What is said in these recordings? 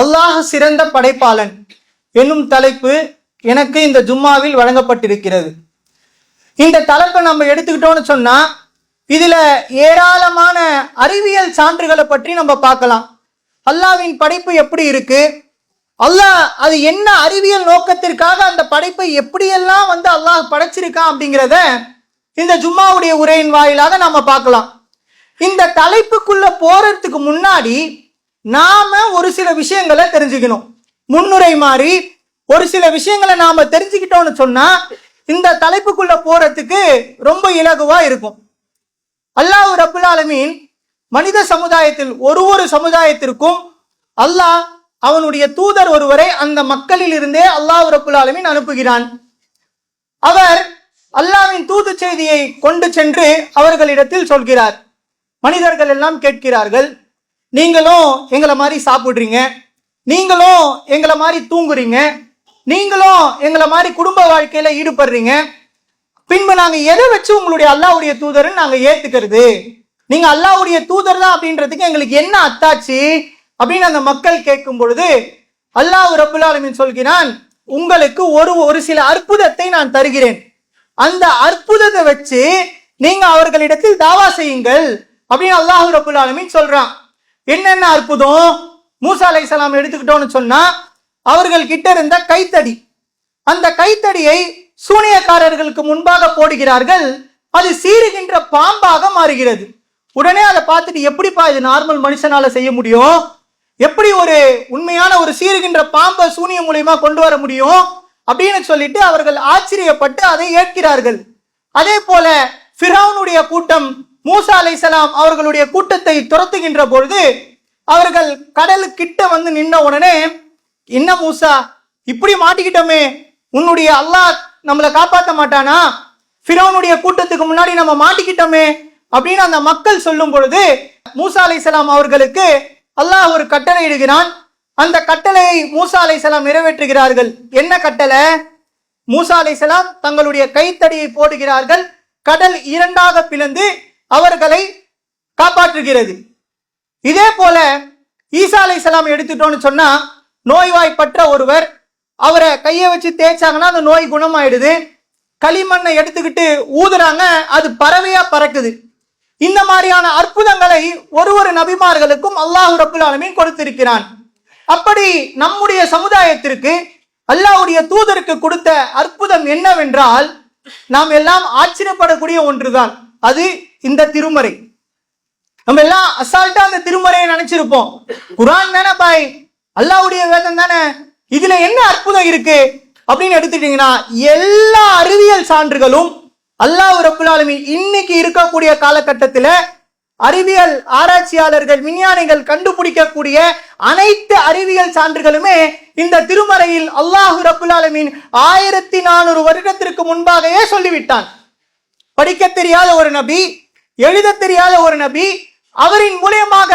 அல்லாஹ் சிறந்த படைப்பாளன் என்னும் தலைப்பு எனக்கு இந்த ஜும்மாவில் வழங்கப்பட்டிருக்கிறது. இந்த தலைப்பை நம்ம எடுத்துக்கிட்டோம்னு சொன்னா இதுல ஏராளமான அறிவியல் சான்றுகளை பற்றி நம்ம பார்க்கலாம். அல்லாவின் படைப்பு எப்படி இருக்கு? அல்லாஹ் அது என்ன அறிவியல் நோக்கத்திற்காக அந்த படைப்பை எப்படியெல்லாம் வந்து அல்லாஹ் படைச்சிருக்கான் அப்படிங்கிறத இந்த ஜும்மாவுடைய உரையின் வாயிலாக நாம பார்க்கலாம். இந்த தலைப்புக்குள்ள போறதுக்கு முன்னாடி நாம ஒரு சில விஷயங்களை தெரிஞ்சுக்கணும். முன்னுரை மாதிரி ஒரு சில விஷயங்களை நாம தெரிஞ்சுக்கிட்டோம்னு சொன்னா இந்த தலைப்புக்குள்ள போறதுக்கு ரொம்ப இலகுவா இருக்கும். அல்லாஹ் ரபுல் ஆலமீன் மனித சமுதாயத்தில் ஒரு ஒரு சமுதாயத்திற்கும் அல்லாஹ் அவனுடைய தூதர் ஒருவரை அந்த மக்களில் இருந்தே அல்லாஹ் ரபுல் ஆலமீன் அனுப்புகிறான். அவர் அல்லாவின் தூது செய்தியை கொண்டு சென்று அவர்களிடத்தில் சொல்கிறார். மனிதர்கள் எல்லாம் கேட்கிறார்கள் நீங்களும் எங்களை மாதிரி சாப்பிட்றீங்க. நீங்களும் எங்களை மாதிரி தூங்குறீங்க. நீங்களும் எங்களை மாதிரி குடும்ப வாழ்க்கையில ஈடுபடுறீங்க. பின்பு நாங்க எதை வச்சு உங்களுடைய அல்லாவுடைய தூதர்னு நாங்க ஏத்துக்கிறது? நீங்க அல்லாவுடைய தூதர் தான் அப்படின்றதுக்கு எங்களுக்கு என்ன அத்தாச்சு? அப்படின்னு அந்த மக்கள் கேட்கும் பொழுது அல்லாஹ் ரபுல் சொல்கிறான் உங்களுக்கு ஒரு ஒரு சில அற்புதத்தை நான் தருகிறேன். அந்த அற்புதத்தை வச்சு நீங்க அவர்களிடத்தில் தாவா செய்யுங்கள். அப்படின்னு அல்லாஹு ரபுல் சொல்றான். என்னென்ன அற்புதம்? மூசா சலாம் எடுத்துக்கிட்டோம்னு சொன்னா அவர்கள் கிட்ட இருந்த கைத்தடி. அந்த கைத்தடியை சூனியக்காரர்களுக்கு முன்பாக போடுகிறார்கள். அது சீறுகின்ற பாம்பாக மாறுகிறது. உடனே அதை பார்த்துட்டு எப்படிப்பா இது நார்மல் மனுஷனால செய்ய முடியும்? எப்படி ஒரு உண்மையான ஒரு சீறுகின்ற பாம்பை சூனியம் மூலியமா கொண்டு வர முடியும்? அப்படின்னு சொல்லிட்டு அவர்கள் ஆச்சரியப்பட்டு அதை ஏற்கிறார்கள். அதே போல ஃபிரௌனுடைய கூட்டம் மூசா அலைசலாம் அவர்களுடைய கூட்டத்தை துரத்துகின்ற பொழுது அவர்கள் கடலுக்கிட்ட வந்து நின்ன உடனே என்ன மூசா இப்படி மாட்டிக்கிட்டோமே உன்னுடைய அல்லாஹ் நம்மளை காப்பாற்ற மாட்டானா? ஃபிரோனுடைய கூட்டத்துக்கு முன்னாடி நம்ம மாட்டிக்கிட்டோமே அப்படின்னு அந்த மக்கள் சொல்லும் பொழுது மூசா அலைசலாம் அவர்களுக்கு அல்லாஹ் ஒரு கட்டளை இடுகிறான். அந்த கட்டளையை மூசா அலைசலாம் நிறைவேற்றுகிறார்கள். என்ன கட்டளை? மூசா அலைசலாம் தங்களுடைய கைத்தடியை போடுகிறார்கள். கடல் இரண்டாக பிளந்து அவர்களை காப்பாற்றுகிறது. இதே போல ஈசா அலைசலாம் எடுத்துட்டோம்னு சொன்னா நோய்வாய்ப்பற்ற ஒருவர் அவரை கையை வச்சு தேய்ச்சாங்கன்னா அந்த நோய் குணமாயிடுது. களிமண்ணை எடுத்துக்கிட்டு ஊதுறாங்க அது பறவையா பறக்குது. இந்த மாதிரியான அற்புதங்களை ஒரு ஒரு நபிமார்களுக்கும் அல்லாஹ் ரபுல் ஆலமின் கொடுத்திருக்கிறான். அப்படி நம்முடைய சமுதாயத்திற்கு அல்லாஹுடைய தூதருக்கு கொடுத்த அற்புதம் என்னவென்றால் நாம் எல்லாம் ஆச்சரியப்படக்கூடிய ஒன்றுதான். அது இந்த திருமறை. நம்ம எல்லாம் அசால்ட்டா அந்த திருமறையை நினைச்சிருப்போம். குரான் தானே பாய்? அல்லாவுடைய வேதம் தானே? இதுல என்ன அற்புதம் இருக்கு? அப்படின்னு எடுத்துட்டீங்கன்னா எல்லா அறிவியல் சான்றுகளும் அல்லாஹ் ரபுல் இன்னைக்கு இருக்கக்கூடிய காலகட்டத்தில் அறிவியல் ஆராய்ச்சியாளர்கள் விஞ்ஞானிகள் கண்டுபிடிக்கக்கூடிய அனைத்து அறிவியல் சான்றுகளுமே இந்த திருமறையில் அல்லாஹு ரபுல் ஆயிரத்தி நானூறு வருடத்திற்கு முன்பாகவே சொல்லிவிட்டான். படிக்க தெரியாத ஒரு நபி எழுத தெரியாத ஒரு நபி அவரின் மூலியமாக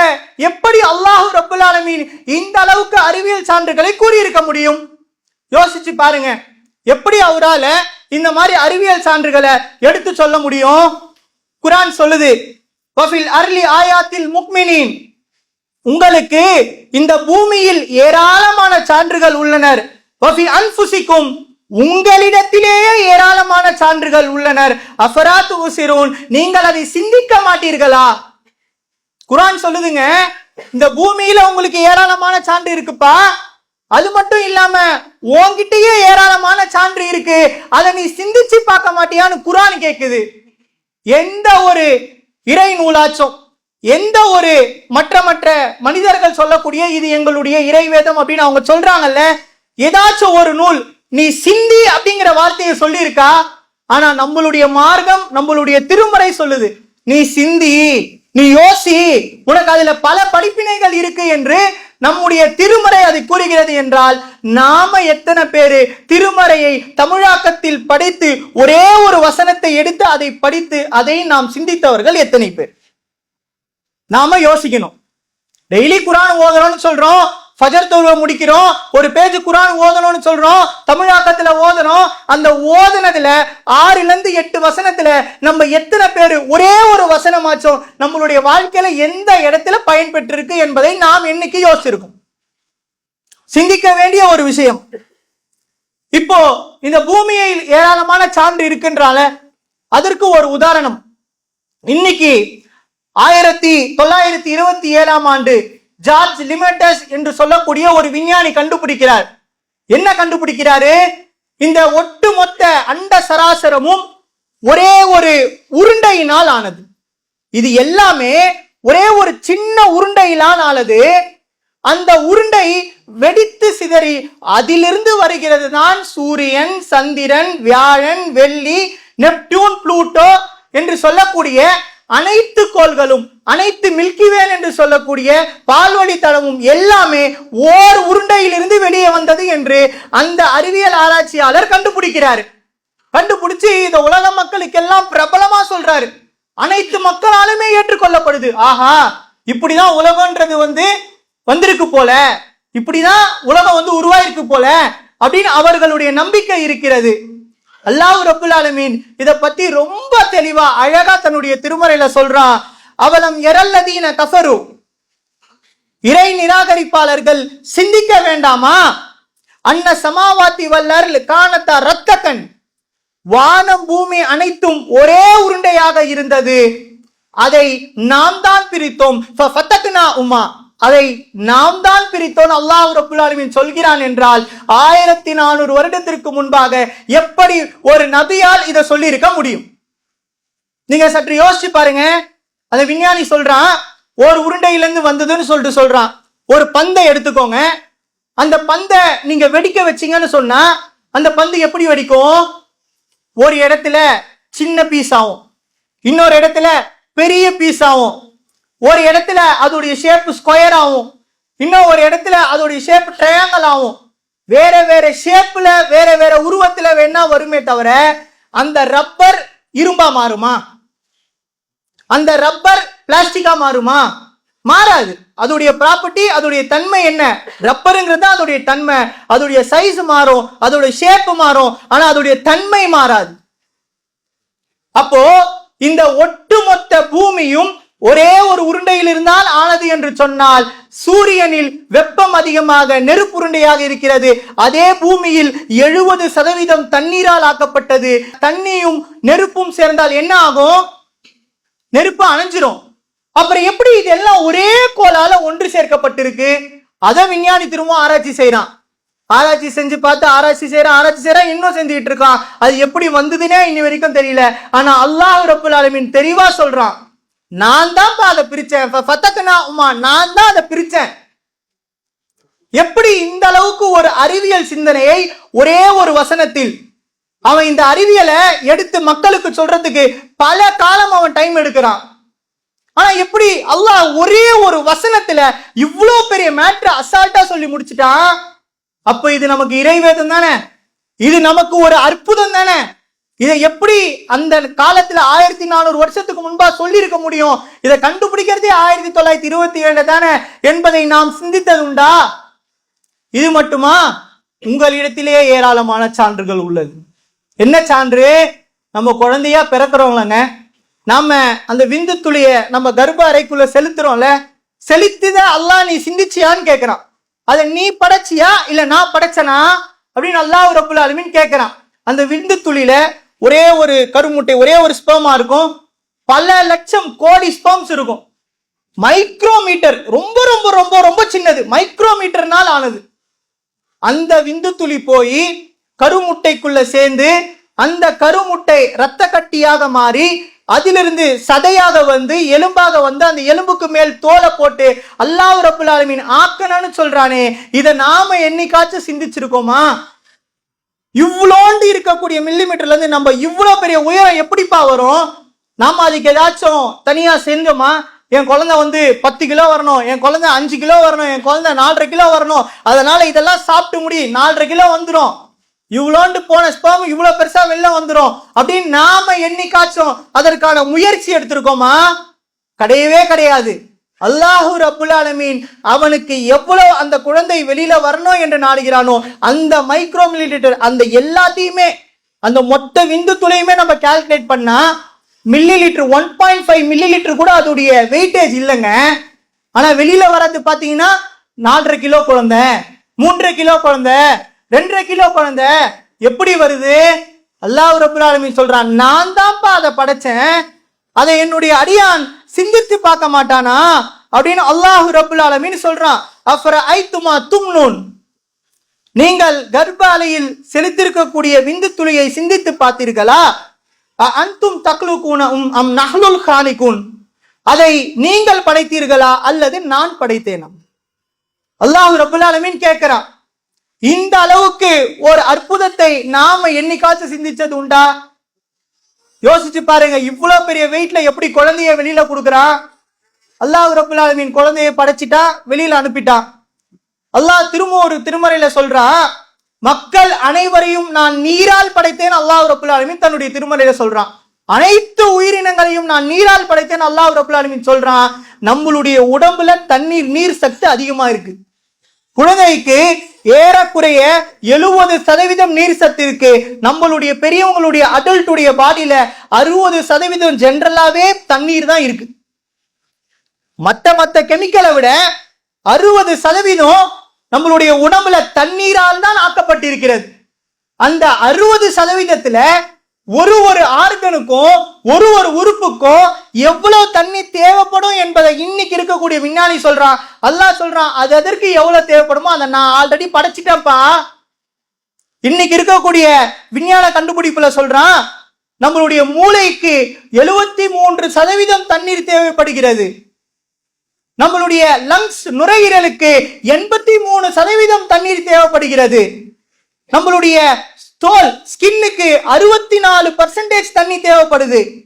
எப்படி அல்லாஹு ரபுல் ஆலமீன் இந்த அளவுக்கு அறிவியல் சான்றுகளை கூறியிருக்க முடியும்? யோசிச்சு பாருங்க. எப்படி அவரால இந்த மாதிரி அறிவியல் சான்றுகளை எடுத்து சொல்ல முடியும்? குரான் சொல்லுது அர்லி ஆயாத்தில் முக்மினின். உங்களுக்கு இந்த பூமியில் ஏராளமான சான்றுகள் உள்ளனர். அன்புசிக்கும் அன்ஃபுசிக்கும். உங்களிடத்திலேயே ஏராளமான சான்றுகள் உள்ளனர். அஃபராத் உசிரோன் நீங்கள் அதை சிந்திக்க மாட்டீர்களா? குரான் சொல்லுதுங்க இந்த பூமியில உங்களுக்கு ஏராளமான சான்று இருக்குப்பா. அது மட்டும் இல்லாம உன்கிட்டயே ஏராளமான சான்று இருக்கு. அதை நீ சிந்திச்சு பார்க்க மாட்டியான்னு குரான் கேக்குது. எந்த ஒரு இறை நூலாச்சும் எந்த ஒரு மற்ற மற்ற மனிதர்கள் சொல்லக்கூடிய இது எங்களுடைய இறைவேதம் அப்படின்னு அவங்க சொல்றாங்கல்ல ஏதாச்சும் ஒரு நூல் நீ சிந்தி அப்படிங்கிற வார்த்தையை சொல்லியிருக்கா? ஆனா நம்மளுடைய மார்க்கம் நம்மளுடைய திருமறை சொல்லுது. நீ சிந்தி நீ யோசி உனக்கு அதுல பல படிப்பினைகள் இருக்கு என்று நம்முடைய திருமறை அதை கூறுகிறது என்றால் நாம எத்தனை பேரு திருமறையை தமிழாக்கத்தில் படித்து ஒரே ஒரு வசனத்தை எடுத்து அதை படித்து அதை நாம் சிந்தித்தவர்கள் எத்தனை பேர்? நாம யோசிக்கணும். டெய்லி குரான் ஓதுறோம்னு சொல்றோம். ஃபஜர் தொழுவ முடிக்கிறோம் ஒரு பேஜ் குரான் ஓதணும்னு சொல்றோம் தமிழாக்கத்துல ஓதணும் அந்த ஓதுனதுல ஆறுல இருந்து எட்டு வசனத்துல நம்ம எத்தனை பேர் ஒரே ஒரு வசனமாச்சும் நம்மளுடைய வாழ்க்கையில எந்த இடத்துல பயன்பெற்றிருக்கு என்பதை நாம் இன்னைக்கு யோசிச்சிருக்கோம். சிந்திக்க வேண்டிய ஒரு விஷயம். இப்போ இந்த பூமியில் ஏராளமான சான்று இருக்கின்றால அதற்கு ஒரு உதாரணம். இன்னைக்கு ஆயிரத்தி தொள்ளாயிரத்தி இருபத்தி ஏழாம் ஆண்டு ஜார்ஜ் லிமெண்டஸ் என்று சொல்லக்கூடிய ஒரு விஞ்ஞானி கண்டுபிடிக்கிறார். என்ன கண்டுபிடிக்கிறாரு? இந்த ஒட்டுமொத்த அண்ட சராசரமும் ஒரே ஒரு உருண்டையினால் ஆனது. இது எல்லாமே ஒரே ஒரு சின்ன உருண்டையிலான் ஆனது. அந்த உருண்டை வெடித்து சிதறி அதிலிருந்து வருகிறது தான் சூரியன் சந்திரன் வியாழன் வெள்ளி நெப்டியூன் புளூட்டோ என்று சொல்லக்கூடிய அனைத்து கோள்களும் அனைத்து மில்கிவேல் என்று சொல்லக்கூடிய பால்வழி தளமும் எல்லாமே ஓர் உருண்டையிலிருந்து வெளியே வந்தது என்று அந்த அறிவியல் ஆராய்ச்சியாளர் கண்டுபிடிக்கிறார். கண்டுபிடிச்சு இந்த உலக மக்களுக்கெல்லாம் பிரபலமா சொல்றாரு. அனைத்து மக்களாலுமே ஏற்றுக்கொள்ளப்படுது. ஆஹா இப்படிதான் உலகன்றது வந்து வந்திருக்கு போல. இப்படிதான் உலகம் வந்து உருவாயிருக்கு போல அப்படின்னு அவர்களுடைய நம்பிக்கை இருக்கிறது. அல்லாஹ் ரபுல் ஆலமீன் இதை பத்தி ரொம்ப தெளிவா அழகா தன்னுடைய திருமறையில சொல்றான். அவலம் எரல்லதீன கஃபரு. இறை நிராகரிப்பாளர்கள் சிந்திக்க வேண்டாமா? அன்ன சமாவாத்தி வல்லர் காணத்தா ரத்தகன். வானம் பூமி அனைத்தும் ஒரே உருண்டையாக இருந்தது. அதை நாம் தான் பிரித்தோம் ஃபத்தக்னா உமா. அதை நாம் தான் பிரித்தோம். அல்லாஹ் ரபுல்லாலுமின் சொல்கிறான் என்றால் ஆயிரத்தி நானூறு வருடத்திற்கு முன்பாக எப்படி ஒரு நபியால் இதை சொல்லியிருக்க முடியும்? நீங்க சற்று யோசிச்சு பாருங்க. அந்த விஞ்ஞானி சொல்றான் ஒரு உருண்டையிலேருந்து வந்ததுன்னு சொல்லிட்டு சொல்றான். ஒரு பந்தை எடுத்துக்கோங்க. அந்த பந்தை நீங்க வெடிக்க வச்சீங்கன்னு சொன்னா அந்த பந்து எப்படி வெடிக்கும்? ஒரு இடத்துல சின்ன பீஸ் ஆகும். இன்னொரு இடத்துல பெரிய பீஸ் ஆகும். ஒரு இடத்துல அதோடைய ஷேப் ஸ்கொயர் ஆகும். இன்னும் ஒரு இடத்துல அதோடைய ஷேப் ட்ரையாங்கல் ஆகும். வேற வேற ஷேப்பில் வேற வேற உருவத்தில் வேணா வருமே தவிர அந்த ரப்பர் இரும்பா மாறுமா? அந்த ரப்பர் பிளாஸ்டிக்கா மாறுமா? மாறாது. அதோடைய ப்ராப்பர்ட்டி அதோடைய தன்மை என்ன? ரப்பருங்கிறது தான் அதோடைய தன்மை. அதோடைய சைஸ் மாறும். அதோடைய ஷேப் மாறும். ஆனா அதோடைய தன்மை மாறாது. அப்போ இந்த ஒட்டுமொத்த பூமியும் ஒரே ஒரு உருண்டையில் இருந்தால் ஆனது என்று சொன்னால் சூரியனில் வெப்பம் அதிகமாக நெருப்புருண்டையாக இருக்கிறது. அதே பூமியில் எழுபது சதவீதம் தண்ணீரால் ஆக்கப்பட்டது. தண்ணியும் நெருப்பும் சேர்ந்தால் என்ன ஆகும்? நெருப்பு அணைஞ்சிரும். அப்புறம் எப்படி இதெல்லாம் ஒரே கோலால ஒன்று சேர்க்கப்பட்டிருக்கு? அதை விஞ்ஞானி திரும்ப ஆராய்ச்சி செய்யறான் ஆராய்ச்சி செஞ்சு பார்த்து ஆராய்ச்சி செய்யறான் ஆராய்ச்சி செய்யறான் இன்னும் செஞ்சுட்டு இருக்கான். அது எப்படி வந்ததுன்னே இன்னி வரைக்கும் தெரியல. ஆனா அல்லாஹ் ரபுல் ஆலமீன் தெளிவா சொல்றான். நான் தான் அதை பிரிச்சேன். ஃபத்தக்னா உமா நான் தான் அதை பிரிச்சேன். எப்படி இந்த அளவுக்கு ஒரு அறிவியல் சிந்தனையை ஒரே ஒரு வசனத்தில் அவன் இந்த அறிவியலை எடுத்து மக்களுக்கு சொல்றதுக்கு பல காலம் அவன் டைம் எடுக்கிறான். ஆனா எப்படி அல்லாஹ் ஒரே ஒரு வசனத்துல இவ்வளோ பெரிய மேட்ரு அசால்ட்டா சொல்லி முடிச்சிட்டான்? அப்ப இது நமக்கு இறைவேதம் தானே? இது நமக்கு ஒரு அற்புதம் தானே? இதை எப்படி அந்த காலத்துல ஆயிரத்தி நானூறு வருஷத்துக்கு முன்பா சொல்லியிருக்க முடியும்? இதை கண்டுபிடிக்கிறதே ஆயிரத்தி தொள்ளாயிரத்தி இருபத்தி ஏழு தானே என்பதை நாம் சிந்தித்தது உண்டா இது மட்டுமா? உங்களிடத்திலேயே ஏராளமான சான்றுகள் உள்ளது. என்ன சான்று? நம்ம குழந்தையா பிறக்கிறோம்லங்க. நாம அந்த விந்து துளிய நம்ம கர்ப்ப அறைக்குள்ள செலுத்துறோம்ல. செலுத்தித அல்லா நீ சிந்திச்சியான்னு கேட்கிறான் அதை நீ படைச்சியா? இல்ல நான் படைச்சனா? அப்படின்னு அல்லாஹ் ரப்புல் ஆலமீன் கேட்கிறான் அந்த விந்து துளியில ஒரே ஒரு கருமுட்டை ஒரே ஒரு ஸ்பேமா இருக்கும். பல லட்சம் கோடி ஸ்பேம்ஸ் இருக்கும். மைக்ரோமீட்டர் ரொம்ப ரொம்ப ரொம்ப ரொம்ப சின்னது. மைக்ரோமீட்டர்னால் ஆனது. அந்த விந்து துளி போய் கருமுட்டைக்குள்ள சேர்ந்து அந்த கருமுட்டை இரத்த கட்டியாக மாறி அதிலிருந்து சதையாக வந்து எலும்பாக வந்து அந்த எலும்புக்கு மேல் தோலை போட்டு அல்லாஹ் ரபுல் ஆலமின் ஆக்கணும்னு சொல்றானே. இதை நாம என்னைக்காச்சும் சிந்திச்சிருக்கோமா? இவ்வளோண்டு இருக்கக்கூடிய மில்லிமீட்டர்லேருந்து நம்ம இவ்வளோ பெரிய உயரம் எப்படிப்பா வரும்? நாம் அதுக்கு ஏதாச்சும் தனியாக செஞ்சோமா? என் குழந்தை வந்து பத்து கிலோ வரணும் என் குழந்தை அஞ்சு கிலோ வரணும் என் குழந்தை நாலரை கிலோ வரணும். அதனால இதெல்லாம் சாப்பிட்டு முடி நாலரை கிலோ வந்துடும் இவ்வளோண்டு போன ஸ்பேம் இவ்வளோ பெருசாக வெளில வந்துடும் அப்படின்னு நாம என்னைக்காச்சும் அதற்கான முயற்சி எடுத்திருக்கோமா? கிடையவே கிடையாது. அல்லாஹு ரப்புல் அலமீன் அவனுக்கு எவ்வளவு அந்த குழந்தை வெளியில வரணும் என்று நாடுகிறானோ அந்த மைக்ரோ மில்லிலிட்டர் அந்த எல்லாத்தையுமே அந்த மொத்த விந்து துளையுமே நம்ம கால்குலேட் பண்ணா millilitre one point five millilitre கூட அதோடைய வெயிட்டேஜ் இல்லைங்க. ஆனா வெளியில வர்றது பாத்தீங்கன்னா நாலரை கிலோ குழந்தை மூன்றரை கிலோ குழந்தை ரெண்டரை கிலோ குழந்தை எப்படி வருது? அல்லாஹ் ரபுல் ஆலமின் சொல்றான் நான் தான்ப்பா அதை படைச்சேன். அதை என்னுடைய அடியான் சிந்தித்து பார்க்க மாட்டானா? அப்படின்னு அல்லாஹு ரபுல் ஆலமீன் சொல்றான். அஃபர ஐத்துமா துங்னூன் நீங்கள் கர்ப்பாலையில் செலுத்திருக்கக்கூடிய விந்து துளியை சிந்தித்து பார்த்தீர்களா? அந்தும் தக்லுகூன உம் அம் நஹ்லுல் காலிகுன் அதை நீங்கள் படைத்தீர்களா அல்லது நான் படைத்தேனா? அல்லாஹு ரபுல் கேட்கிறான். இந்த அளவுக்கு ஒரு அற்புதத்தை நாம என்னைக்காச்சும் சிந்திச்சது உண்டா? யோசிச்சு பாருங்க இவ்வளவு பெரிய வெயிட்ல எப்படி குழந்தைய வெளியில கொடுக்குறான் அல்லாஹ் ரபுல் ஆலமீன் குழந்தைய படைச்சிட்டா வெளியில அனுப்பிட்டான் அல்லாஹ் திரும்ப ஒரு திருமறையில சொல்றான் மக்கள் அனைவரையும் நான் நீரால் படைத்தேன் அல்லாஹ் ரபுல் தன்னுடைய திருமறையில சொல்றான் அனைத்து உயிரினங்களையும் நான் நீரால் படைத்தேன் அல்லாஹ் ரபுல் ஆலமீன் சொல்றான் நம்மளுடைய உடம்புல தண்ணீர் நீர் சக்தி அதிகமா இருக்கு. குழந்தைக்கு ஏறக்குறைய எழுபது சதவீதம் நீர் சத்து இருக்கு. நம்மளுடைய பெரியவங்களுடைய அடல்ட்டுடைய பாடியில அறுபது சதவீதம் ஜென்ரலாவே தண்ணீர் தான் இருக்கு. மற்ற மற்ற கெமிக்கலை விட அறுபது சதவீதம் நம்மளுடைய உடம்புல தண்ணீரால் தான் ஆக்கப்பட்டிருக்கிறது. அந்த அறுபது சதவீதத்துல ஒரு ஒரு ஆர்கனுக்கும் ஒரு ஒரு உறுப்புக்கும் எவ்வளவு தண்ணி தேவைப்படும் என்பதை இன்னைக்கு இருக்கக்கூடிய விஞ்ஞானி சொல்றான். அல்லாஹ் சொல்றான் அது அதற்கு எவ்வளவு தேவைப்படுமோ அதை நான் ஆல்ரெடி படைச்சிட்டேன்ப்பா. இன்னைக்கு இருக்கக்கூடிய விஞ்ஞான கண்டுபிடிப்புல சொல்றான் நம்மளுடைய மூளைக்கு எழுபத்தி மூன்று சதவீதம் தண்ணீர் தேவைப்படுகிறது. நம்மளுடைய லங்ஸ் நுரையீரலுக்கு எண்பத்தி மூணு சதவீதம் தண்ணீர் தேவைப்படுகிறது. நம்மளுடைய தோல் ஸ்கின்னுக்கு அறுபத்தி நாலு பர்சன்டேஜ் தண்ணி தேவைப்படுது.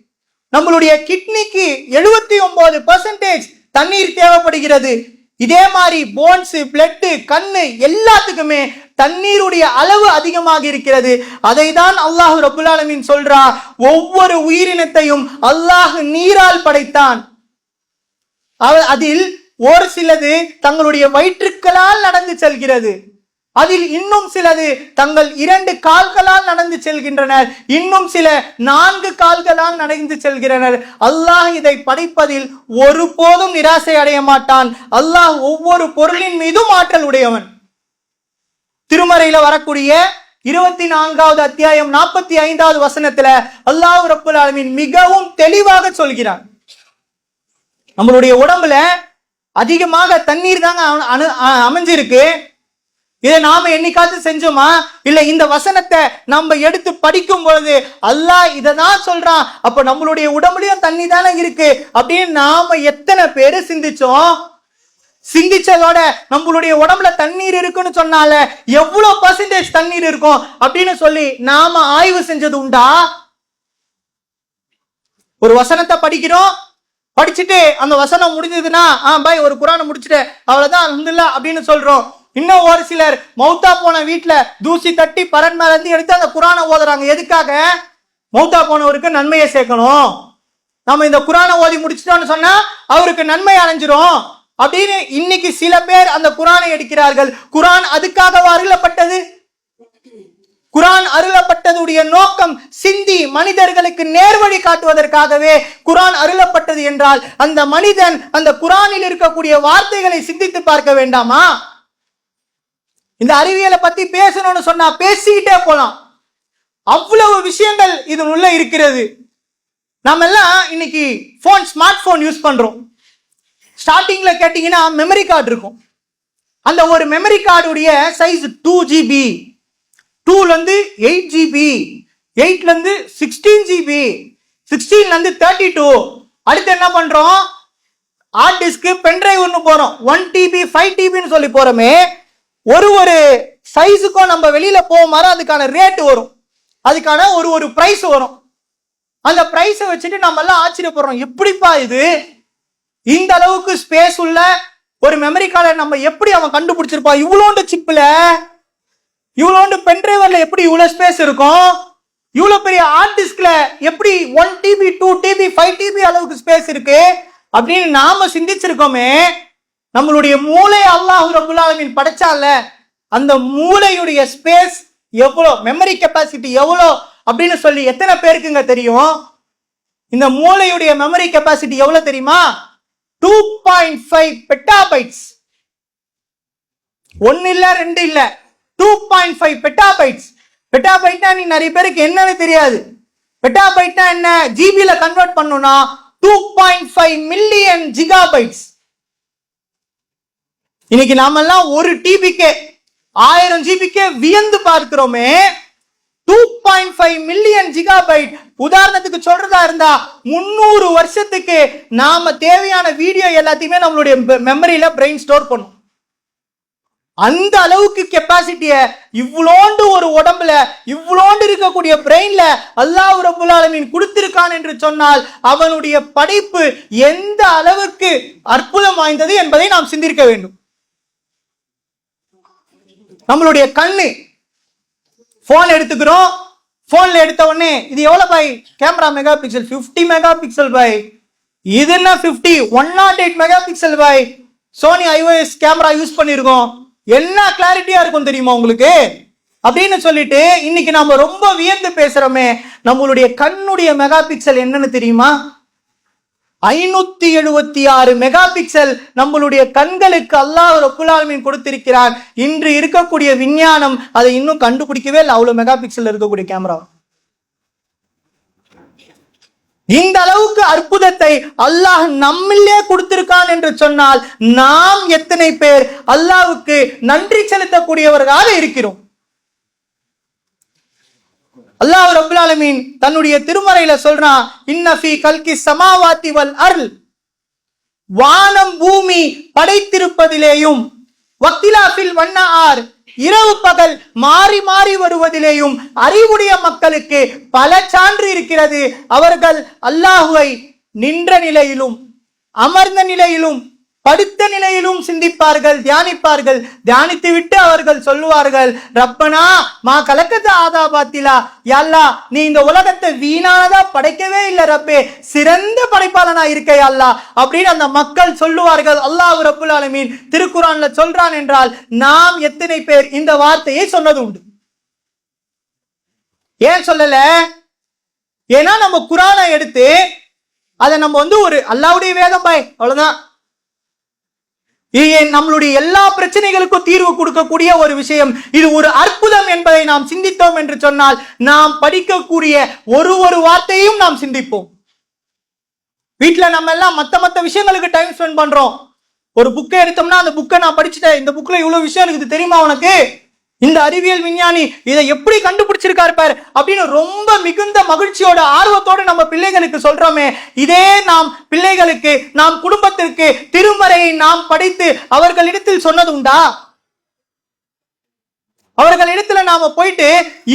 நம்மளுடைய கிட்னிக்கு எழுபத்தி ஒன்பது பர்சன்டேஜ் தண்ணீர் தேவைப்படுகிறது. இதே மாதிரி போன்ஸ் பிளட்டு கண்ணு எல்லாத்துக்குமே தண்ணீருடைய அளவு அதிகமாக இருக்கிறது. அதை தான் அல்லாஹ் ரபுல்லாலமின் சொல்றா ஒவ்வொரு உயிரினத்தையும் அல்லாஹ் நீரால் படைத்தான். அவ- அதில் ஒரு சிலது தங்களுடைய வயிற்றுக்களால் நடந்து செல்கிறது. அதில் இன்னும் சிலது தங்கள் இரண்டு கால்களால் நடந்து செல்கின்றனர். இன்னும் சில நான்கு கால்களால் நடந்து செல்கிறனர் அல்லாஹ் இதை படைப்பதில் ஒருபோதும் நிராசை அடைய மாட்டான். அல்லாஹ் ஒவ்வொரு பொருளின் மீதும் ஆற்றல் உடையவன். திருமறையில வரக்கூடிய இருபத்தி நான்காவது அத்தியாயம் நாற்பத்தி ஐந்தாவது வசனத்துல அல்லாஹ் ரப்புல் ஆலமின் மிகவும் தெளிவாக சொல்கிறான் நம்மளுடைய உடம்புல அதிகமாக தண்ணீர் தாங்க அணு- அ- அமைஞ்சிருக்கு. இதை நாம என்னைக்காவது செஞ்சோமா? இல்ல இந்த வசனத்தை நம்ம எடுத்து படிக்கும் பொழுது அல்லாஹ் இதை தான் சொல்றான். அப்ப நம்மளுடைய உடம்புலயும் தண்ணி தானே இருக்கு. அப்படின்னு நாம எத்தனை பேரு சிந்திச்சோம்? சிந்திச்சதோட நம்மளுடைய உடம்புல தண்ணீர் இருக்குன்னு சொன்னால எவ்வளவு பர்சன்டேஜ் தண்ணீர் இருக்கும்? அப்படின்னு சொல்லி நாம ஆய்வு செஞ்சது உண்டா? ஒரு வசனத்தை படிக்கிறோம். படிச்சுட்டு அந்த வசனம் முடிஞ்சதுன்னா ஆ பாய் ஒரு குரானை முடிச்சுட்டு அவ்வளவுதான் அல்ஹம்துலில்லாஹ் அப்படின்னு சொல்றோம். இன்னும் ஒரு சிலர் மௌத்தா போன வீட்டில் தூசி தட்டி பரன் மேலேருந்து எடுத்து அந்த குரானை ஓதுறாங்க. எதுக்காக? மௌத்தா போனவருக்கு நன்மையை சேர்க்கணும். நம்ம இந்த குரானை ஓதி முடிச்சிட்டோம்னு சொன்னா அவருக்கு நன்மை அடைஞ்சிரும். அப்படின்னு இன்னைக்கு சில பேர் அந்த குரானை எடுக்கிறார்கள். குரான் அதுக்காக அருளப்பட்டது? குரான் அருளப்பட்டதுடைய நோக்கம் சிந்தி மனிதர்களுக்கு நேர்வழி காட்டுவதற்காகவே குரான் அருளப்பட்டது என்றால் அந்த மனிதன் அந்த குரானில் இருக்கக்கூடிய வார்த்தைகளை சிந்தித்து பார்க்க வேண்டாமா? இந்த அறிவியலை பத்தி பேசணும்னு சொன்னா பேசிக்கிட்டே போலாம். அவ்வளவு விஷயங்கள் இது உள்ள இருக்கிறது. நாம எல்லாம் இன்னைக்கு போன் ஸ்மார்ட் போன் யூஸ் பண்றோம். ஸ்டார்டிங்ல கேட்டீங்கன்னா மெமரி கார்டு இருக்கும். அந்த ஒரு மெமரி கார்டுடைய சைஸ் டூ ஜிபி டூலேருந்து எயிட் ஜிபி எயிட்லேருந்து சிக்ஸ்டீன் ஜிபி சிக்ஸ்டீன்லேருந்து தேர்ட்டி டூ அடுத்து என்ன பண்ணுறோம் ஹார்ட் டிஸ்க்கு பென்ட்ரைவ் ஒன்று போகிறோம் ஒன் டிபி ஃபைவ் டிபின்னு சொல்லி போகிறோமே ஒரு ஒரு சைஸுக்கும் நம்ம வெளியில் போகுமாறு அதுக்கான ரேட் வரும். அதுக்கான ஒரு ஒரு ப்ரைஸ் வரும். அந்த ப்ரைஸை வச்சுட்டு நம்ம எல்லாம் ஆச்சரியப்படுறோம். எப்படிப்பா இது? இந்த அளவுக்கு ஸ்பேஸ் உள்ள ஒரு மெமரி கார்டை நம்ம எப்படி அவன் கண்டுபிடிச்சிருப்பான் இவ்வளோண்டு சிப்பில் இவ்வளோண்டு பென்ட்ரைவரில் எப்படி இவ்வளோ ஸ்பேஸ் இருக்கும்? இவ்வளோ பெரிய ஹார்ட் டிஸ்கில் எப்படி one TB two TB five TB அளவுக்கு ஸ்பேஸ் இருக்கு? அப்படின்னு நாம சிந்திச்சிருக்கோமே நம்மளுடைய மூளை அல்லாஹு ரபுல் படைச்சால அந்த மூளையுடைய ஸ்பேஸ் எவ்வளோ மெமரி கெப்பாசிட்டி எவ்வளோ அப்படின்னு சொல்லி எத்தனை பேருக்குங்க தெரியும்? இந்த மூளையுடைய மெமரி கெப்பாசிட்டி எவ்வளோ தெரியுமா? டூ பாயிண்ட் ஃபைவ் பெட்டாபைட்ஸ் ஒன்னு இல்ல ரெண்டு இல்ல. டூ பாயிண்ட் ஃபைவ் பெட்டாபைட்ஸ் பெட்டாபைட்னா நீ நிறைய பேருக்கு என்னன்னு தெரியாது. பெட்டாபைட்னா என்ன? ஜிபியில் கன்வெர்ட் பண்ணுனா two point five million gigabytes இன்னைக்கு நாமெல்லாம் ஒரு டிபிக்கே ஆயிரம் ஜிபிக்கே வியந்து பார்க்கிறோமே. Two point five million gigabyte உதாரணத்துக்கு சொல்றதா இருந்தா முன்னூறு வருஷத்துக்கு நாம தேவையான வீடியோ எல்லாத்தையுமே நம்மளுடைய மெமரியில பிரெயின் ஸ்டோர் பண்ணும். அந்த அளவுக்கு கெப்பாசிட்டிய இவ்வளோண்டு ஒரு உடம்புல இவ்வளோண்டு இருக்கக்கூடிய பிரெயின்ல அல்லாஹ் ரபுல் ஆலமீன் கொடுத்திருக்கான் என்று சொன்னால் அவனுடைய படைப்பு எந்த அளவுக்கு அற்புதம் வாய்ந்தது என்பதை நாம் சிந்திக்க வேண்டும். நம்மளுடைய கண்ணு. ஃபோன் எடுத்துக்கிறோம். ஃபோனில் எடுத்த உடனே இது எவ்வளோ by camera megapixel 50 megapixel by இது என்ன 50 one nought eight megapixel by Sony iOS camera use பண்ணியிருக்கோம் என்ன கிளாரிட்டியாக இருக்கும் தெரியுமா உங்களுக்கு? அப்படின்னு சொல்லிட்டு இன்னைக்கு நாம ரொம்ப வியந்து பேசுறோமே நம்மளுடைய கண்ணுடைய மெகா பிக்சல் என்னன்னு தெரியுமா? ஐநூத்தி எழுபத்தி ஆறு மெகா பிக்சல் நம்மளுடைய கண்களுக்கு அல்லாஹ் ரப்புல் ஆலமீன் கொடுத்திருக்கிறான். இன்று இருக்கக்கூடிய விஞ்ஞானம் அதை இன்னும் கண்டுபிடிக்கவே இல்லை. அவ்வளவு மெகா பிக்சல் இருக்கக்கூடிய கேமரா. இந்த அளவுக்கு அற்புதத்தை அல்லாஹ் நம்மிலே கொடுத்திருக்கான் என்று சொன்னால் நாம் எத்தனை பேர் அல்லாவுக்கு நன்றி செலுத்தக்கூடியவர்களாக இருக்கிறோம். அல்லாஹ் ரபுல் ஆலமீன் தன்னுடைய திருமறையில சொல்றான் இன்னஃபி கல்கி சமாவாத்தி வல் அருள் வானம் பூமி படைத்திருப்பதிலேயும் வக்திலாஃபில் வண்ண ஆர் இரவு பகல் மாறி மாறி வருவதிலேயும் அறிவுடைய மக்களுக்கு பல சான்று இருக்கிறது. அவர்கள் அல்லாஹுவை நின்ற நிலையிலும் அமர்ந்த நிலையிலும் படுத்த நிலையிலும் சிந்திப்பார்கள் தியானிப்பார்கள். தியானித்து விட்டு அவர்கள் சொல்லுவார்கள் ரப்பனா மா கலக்கத்த ஆதா பாத்திலா யல்லா நீ இந்த உலகத்தை வீணானதா படைக்கவே இல்லை ரப்பே. சிறந்த படைப்பாளனா இருக்க அல்லா அப்படின்னு அந்த மக்கள் சொல்லுவார்கள். அல்லாஹ் ரப்புல் ஆலமீன் திருக்குறான்ல சொல்றான் என்றால் நாம் எத்தனை பேர் இந்த வார்த்தையை சொன்னது உண்டு? ஏன் சொல்லல? ஏன்னா நம்ம குரானை எடுத்து அதை நம்ம வந்து ஒரு அல்லாவுடைய வேதம் பாய் அவ்வளவுதான். நம்மளுடைய எல்லா பிரச்சனைகளுக்கும் தீர்வு கொடுக்கக்கூடிய ஒரு விஷயம். இது ஒரு அற்புதம் என்பதை நாம் சிந்தித்தோம் என்று சொன்னால் நாம் படிக்கக்கூடிய ஒரு ஒரு வார்த்தையும் நாம் சிந்திப்போம். வீட்டில் நம்ம எல்லாம் மற்ற மற்ற விஷயங்களுக்கு டைம் ஸ்பெண்ட் பண்றோம். ஒரு புக்கை எடுத்தோம்னா அந்த புக்கை நான் படிச்சுட்டேன். இந்த புக்கில் இவ்வளோ விஷயம் இருக்குது தெரியுமா உனக்கு? இந்த அறிவியல் விஞ்ஞானி இதை எப்படி கண்டுபிடிச்சிருக்காரு பாரு அப்படின்னு ரொம்ப மிகுந்த மகிழ்ச்சியோட ஆர்வத்தோட நம்ம பிள்ளைகளுக்கு சொல்றோமே. இதே நாம் பிள்ளைகளுக்கு நாம் குடும்பத்திற்கு திருமறையை நாம் படித்து அவர்களிடத்தில் சொன்னது உண்டா? அவர்களிடத்துல நாம போயிட்டு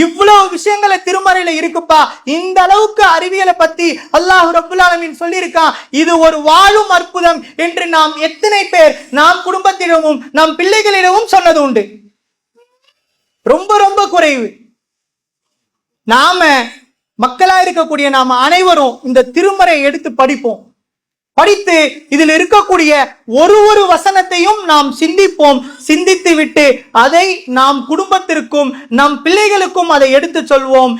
இவ்வளவு விஷயங்களை திருமறையில இருக்குப்பா. இந்த அளவுக்கு அறிவியலை பத்தி அல்லாஹ் ரபுல்லாலமின் சொல்லியிருக்கான் இது ஒரு வாழும் அற்புதம் என்று நாம் எத்தனை பேர் நாம் குடும்பத்திடமும் நம் பிள்ளைகளிடமும் சொன்னது உண்டு. ரொம்ப ரொம்ப குறைவு. நாம மக்களா இருக்கக்கூடிய நாம அனைவரும் இந்த திருமறை எடுத்து படிப்போம். படித்து இதில் இருக்கக்கூடிய ஒரு ஒரு வசனத்தையும் நாம் சிந்திப்போம். சிந்தித்து விட்டு அதை நாம் குடும்பத்திற்கும் நம் பிள்ளைகளுக்கும் அதை எடுத்து சொல்வோம்.